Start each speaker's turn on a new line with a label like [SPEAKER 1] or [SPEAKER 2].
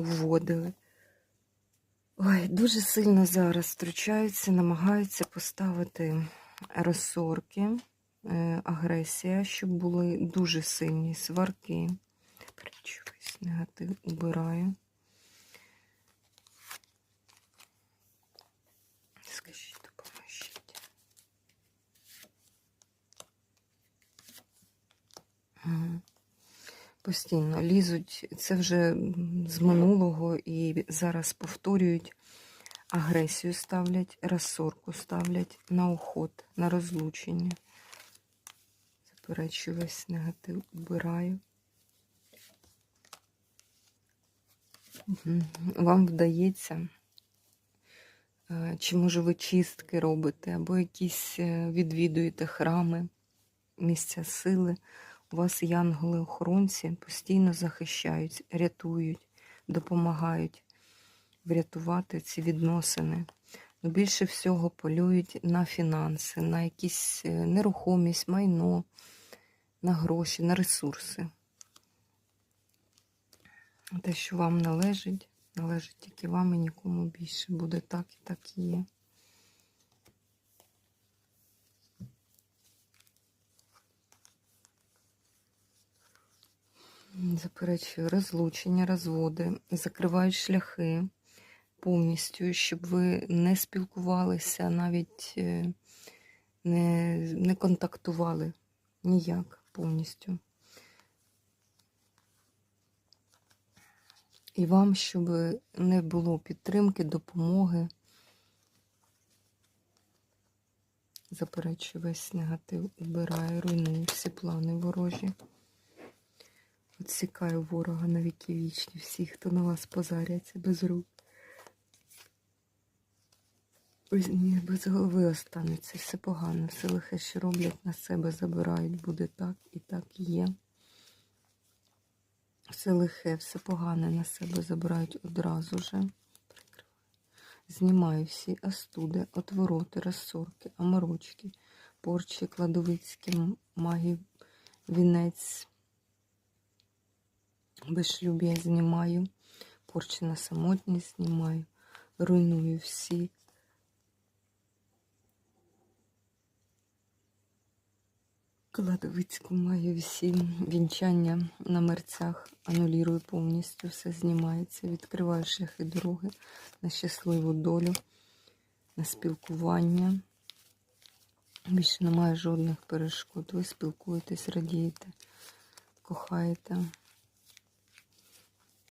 [SPEAKER 1] уводили. Ой, дуже сильно зараз втручаються, намагаються поставити розсорки, е, агресія, щоб були дуже сильні сварки. Причусь, негатив убираю. Скажіть, Постійно лізуть, це вже з минулого і зараз повторюють, агресію ставлять, розсорку ставлять на уход, на розлучення. Заперечую весь негатив, убираю. Вам вдається, е, чи може ви чистки робите, або якісь е, відвідуєте храми, місця сили. Вас янголи-охоронці постійно захищають, рятують, допомагають врятувати ці відносини. Ну, більше всього полюють на фінанси, на якісь е, нерухомість, майно, на гроші, на ресурси. Те, що вам належить, належить тільки вам і нікому більше. Буде так і так і є. Заперечую розлучення, розводи, закривають шляхи повністю, щоб ви не спілкувалися, навіть е, не, не контактували ніяк повністю. І вам, щоб не було підтримки, допомоги. Заперечую весь негатив, убираю, руйную всі плани ворожі. Отсікаю ворога на віки вічні, всіх, хто на вас позаряться без рук. Ось без голови останеться, все погано, все лихе, що роблять на себе, забирають, буде так і так є. Все лихе, все погане на себе забирають одразу же. Знімаю всі астуди, отвороти, розсорки, аморочки, порчі, кладовицькі, магів, вінець. Безшлюб'я знімаю, порчі на самотність знімаю, руйную всі. Кладовицьку маю всі вінчання на мерцях, анулірую повністю, все знімається, відкриваю шляхи дороги на щасливу долю, на спілкування. Більше немає жодних перешкод. Ви спілкуєтесь, радієте, кохаєте.